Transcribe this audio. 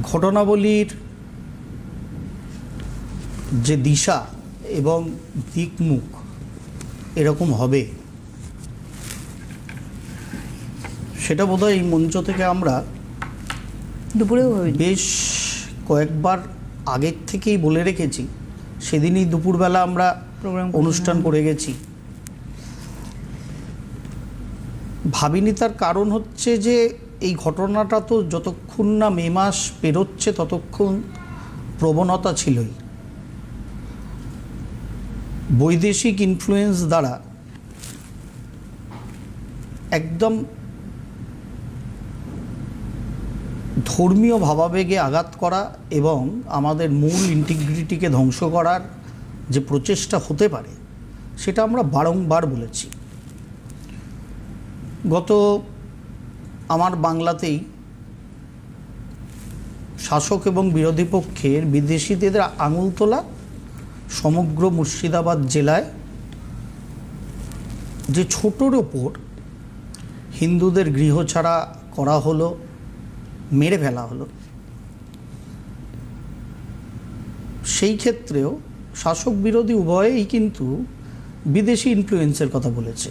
ঘটনাবলীর যে দিশা এবং দিকমুখ এরকম হবে। সেটা বোধহয় এই মঞ্চ থেকে আমরা দুপুরেও ভাবিনি বেশ কয়েকবার আগের থেকেই বলে রেখেছি। সেদিনই দুপুরবেলা আমরা অনুষ্ঠান। করে গেছি। ভাবিনি তার কারণ হচ্ছে যে এই ঘটনাটা তো যতক্ষণ না মে মাস পেরোচ্ছে, ততক্ষণ প্রবণতা ছিলই। বৈদেশিক ইনফ্লুয়েন্স দ্বারা একদম ধর্মীয় ভাবাবেগে আঘাত করা এবং আমাদের মূল ইন্টিগ্রিটিকে ধ্বংস করার যে প্রচেষ্টা হতে পারে, সেটা আমরা বারংবার বলেছি। গত আমার বাংলাতেই শাসক এবং বিরোধী পক্ষের বিদেশিদের আঙুল তোলা সমগ্র মুর্শিদাবাদ জেলায় যে ছোটোর ওপর হিন্দুদের গৃহ ছাড়া করা হলো, মেরে ফেলা হলো, সেই ক্ষেত্রেও শাসক বিরোধী উভয়েই কিন্তু বিদেশি ইনফ্লুয়েন্সের কথা বলেছে।